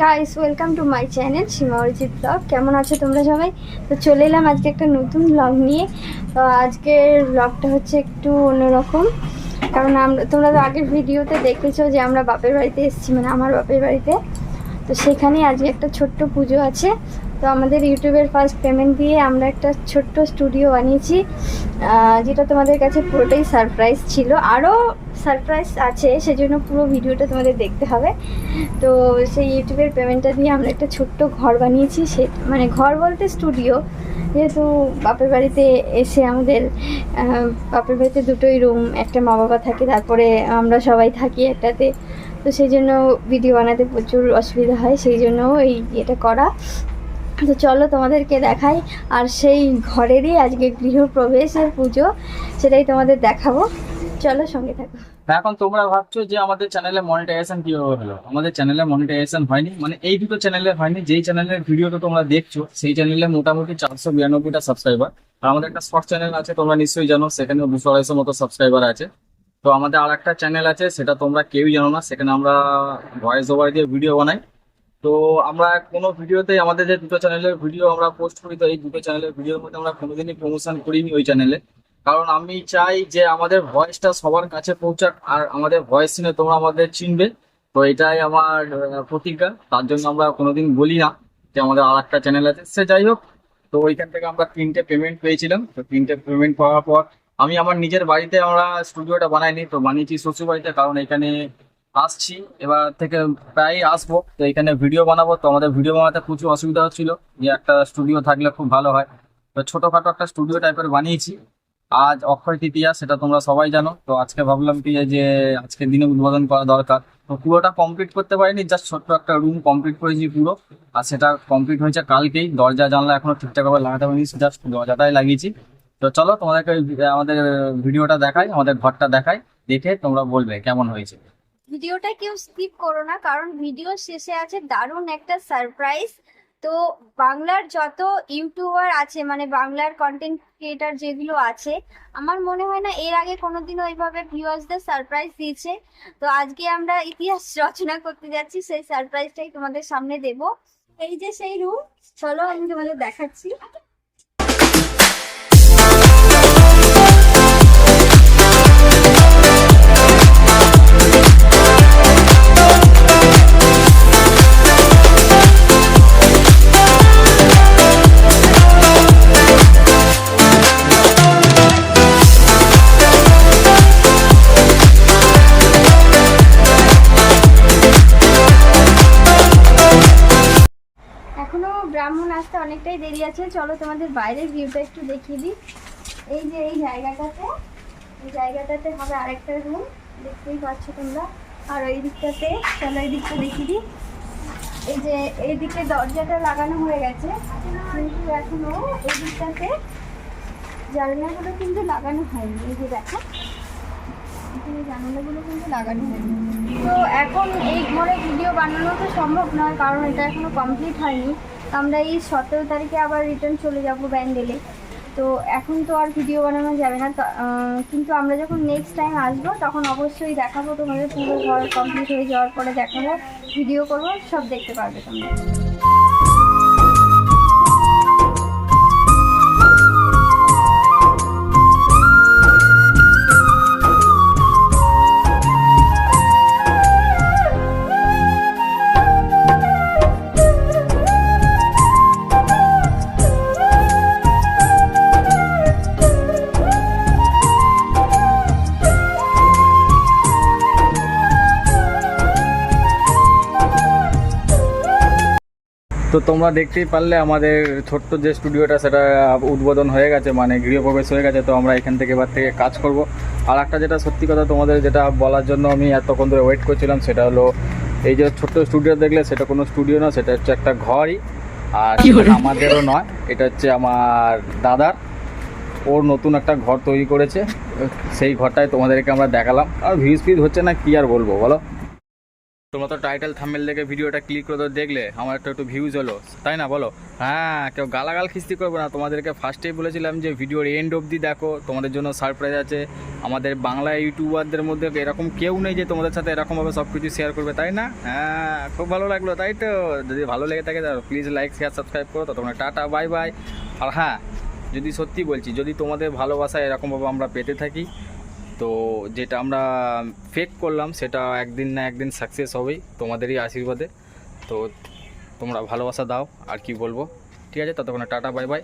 Guys welcome to my channel Seema Arijit vlog কেমন আছো তোমরা সবাই? তো চলে এলাম আজকে একটা নতুন ব্লগ নিয়ে। তো আজকের ব্লগটা হচ্ছে একটু অন্যরকম। কারণ আমরা তোমরা তো আগের ভিডিওতে দেখেছ যে আমরা বাপের বাড়িতে এসেছি মানে আমার বাপের বাড়িতে। তো সেখানে আজকে একটা ছোট্ট পুজো আছে। তো আমাদের ইউটিউবের ফার্স্ট পেমেন্ট দিয়ে আমরা একটা ছোট্ট স্টুডিও বানিয়েছি। যেটা তোমাদের কাছে পুরোটাই সারপ্রাইজ ছিল। আরও সারপ্রাইজ আছে, সেজন্য পুরো ভিডিওটা তোমাদের দেখতে হবে। তো সেই ইউটিউবের পেমেন্টটা দিয়ে আমরা একটা ছোট্ট ঘর বানিয়েছি, সে মানে ঘর বলতে স্টুডিও যেহেতু বাপের বাড়িতে এসে আমাদের বাপের বাড়িতে দুটোই রুম একটা মা বাবা থাকে, তারপরে আমরা সবাই থাকি একটাতে। তো সেই জন্য ভিডিও বানাতে প্রচুর অসুবিধা হয়, সেই জন্য এই এটা করা। তো চলো তোমাদেরকে দেখাই। আর সেই ঘরেরই আজকে গৃহপ্রবেশের পুজো, সেটাই তোমাদের দেখাবো। চলো সঙ্গে থাকো। এখন তোমরা ভাবছ যে আমাদের চ্যানেলে মনিটাইজেশন কীভাবে হলো? আমাদের চ্যানেলে মনিটাইজেশন হয়নি মানে এই দুটো চ্যানেলে হয়নি। যেই চ্যানেলের ভিডিওটা তোমরা দেখছ, সেই চ্যানেলে মোটামুটি চারশো বিরানব্বইটা সাবস্ক্রাইবার আর আমাদের একটা শর্ট চ্যানেল আছে, তোমরা নিশ্চয়ই জানো, সেখানে দুশো আড়াইশো মতো সাবস্ক্রাইবার আছে। তো আমাদের আর একটা চ্যানেল আছে, সেটা তোমরা কেউই জানো না, সেখানে আমরা ভয়েস ওভার দিয়ে ভিডিও বানাই। তো আমরা কোনো ভিডিওতে আমাদের যে দুটো চ্যানেলের ভিডিও আমরা পোস্ট করি, তো এই দুটো চ্যানেলের ভিডিওর মধ্যে আমরা কোনোদিনই প্রমোশন করিনি ওই চ্যানেলে কারণ আমি চাই যে আমাদের ভয়েসটা সবার কাছে পৌঁছাক, আর আমাদের ভয়েস শুনে তোমরা আমাদের চিনবে। তো এটাই আমার প্রতিজ্ঞা। তার জন্য আমরা কোনোদিন বলি না যে আমাদের আর একটা চ্যানেল আছে। সে যাই হোক, তো ওইখান থেকে আমরা তিনটে পেমেন্ট পেয়েছিলাম। তো তিনটে পেমেন্ট পাওয়ার পর আমি আমার নিজের বাড়িতে আমরা স্টুডিওটা বানাইনি, তো বানিয়েছি শ্বশুর বাড়িতে কারণ এখানে আসছি, এবার থেকে প্রায় আসব। তো এখানে ভিডিও বানাবো। তো আমাদের ভিডিও বানাতে প্রচুর অসুবিধা হচ্ছিল। যে একটা স্টুডিও থাকলে খুব ভালো হয়। তো ছোটখাটো একটা স্টুডিও টাইপের বানিয়েছি। আজ অক্ষয় তৃতীয়া, সেটা তোমরা সবাই জানো। তো আজকে ভাবলাম কি যে আজকের দিনে উদ্বোধন করা দরকার। তো পুরোটা কমপ্লিট করতে পারিনি জাস্ট ছোট্ট একটা রুম কমপ্লিট করেছি পুরো। আর সেটা কমপ্লিট হয়েছে কালকেই। দরজা, জানলা এখনও ঠিকঠাকভাবে লাগাতে পারিনি জাস্ট দরজাটাই লাগিয়েছি। তো চলো তোমাদেরকে আমাদের ভিডিওটা দেখাই, আমাদের ঘরটা দেখাই। দেখে তোমরা বলবে কেমন হয়েছে। ভিডিওটা কেউ স্কিপ করো না, কারণ ভিডিও শেষে আছে দারুণ একটা সারপ্রাইজ তো বাংলার যত ইউটিউবার আছে মানে বাংলার কন্টেন্ট ক্রিয়েটার যেগুলো আছে, আমার মনে হয় না এর আগে কোনোদিনও ওইভাবে ভিউয়ার্সদের সারপ্রাইজ দিয়েছে। তো আজকে আমরা ইতিহাস রচনা করতে যাচ্ছি, সেই সারপ্রাইজটাই তোমাদের সামনে দেব। এই যে সেই রুম চলো আমি তোমাদের দেখাচ্ছি। অনেকটাই দেরি আছে। চলো তোমাদের বাইরের ভিউটা একটু দেখিয়ে দিই। এই যে এই জায়গাটাতে এই জায়গাটাতে হবে আরেকটা রুম দেখতেই পাচ্ছ তোমরা। আর ওই দিকটাতে, চলো এই দিকটা দেখিয়ে দিই। এই যে এই দিকে দরজাটা লাগানো হয়ে গেছে। কিন্তু এখনও এই দিকটাতে জানলাগুলো কিন্তু লাগানো হয়নি। এই যে দেখো, এখানে জানালাগুলো কিন্তু লাগানো হয়নি। তো এখন এই ঘরে ভিডিও বানানো তো সম্ভব নয়, কারণ এটা এখনও কমপ্লিট হয়নি। আমরা এই সতেরো তারিখে আবার রিটার্ন চলে যাব ব্যান্ডেলে। তো এখন তো আর ভিডিও বানানো যাবে না। কিন্তু আমরা যখন নেক্সট টাইম আসব, তখন অবশ্যই দেখাবো তোমাদের পুরো ঘর কমপ্লিট হয়ে যাওয়ার পরে দেখাবো ভিডিও করব, সব দেখতে পারবে তোমরা। তো তোমরা দেখতেই পারলে আমাদের ছোট্ট যে স্টুডিওটা সেটা উদ্বোধন হয়ে গেছে মানে গৃহপ্রবেশ হয়ে গেছে তো আমরা এখান থেকে এবার থেকে কাজ করব। আর একটা যেটা সত্যি কথা তোমাদের যেটা বলার জন্য আমি এতক্ষণ ধরে ওয়েট করছিলাম সেটা হলো এই যে ছোট্ট স্টুডিও দেখলে সেটা কোনো স্টুডিও না সেটা হচ্ছে একটা ঘরই। আর আমাদেরও নয় এটা হচ্ছে আমার দাদার। ওর নতুন একটা ঘর তৈরি করেছে সেই ঘরটায় তোমাদেরকে আমরা দেখালাম। আর ভিউজ ফিউজ হচ্ছে না কি আর বলব বলো? তোমরা তো টাইটেল থামেল দেখে ভিডিওটা ক্লিক করে দেখলে, আমার একটা একটু ভিউজ হলো। তাই না বলো? হ্যাঁ কেউ গালাগাল খিস্তি করবে না। তোমাদেরকে ফার্স্টেই বলেছিলাম যে ভিডিওর এন্ড অবধি দেখো, তোমাদের জন্য সারপ্রাইজ আছে। আমাদের বাংলা ইউটিউবারদের মধ্যে এরকম কেউ নেই যে তোমাদের সাথে এরকমভাবে সব কিছু শেয়ার করবে, তাই না? হ্যাঁ খুব ভালো লাগল, তাই তো? যদি ভালো লেগে থাকে তাহলে প্লিজ লাইক শেয়ার সাবস্ক্রাইব করো। তো তোমরা টাটা বাই বাই আর হ্যাঁ যদি সত্যি বলছি, যদি তোমাদের ভালোবাসা এরকমভাবে আমরা পেতে থাকি তো যেটা আমরা ফেক করলাম, সেটা একদিন না একদিন সাকসেস হবেই তোমাদেরই আশীর্বাদে। তো তোমরা ভালোবাসা দাও, আর কি বলব? ঠিক আছে, ততক্ষণে টাটা বাই বাই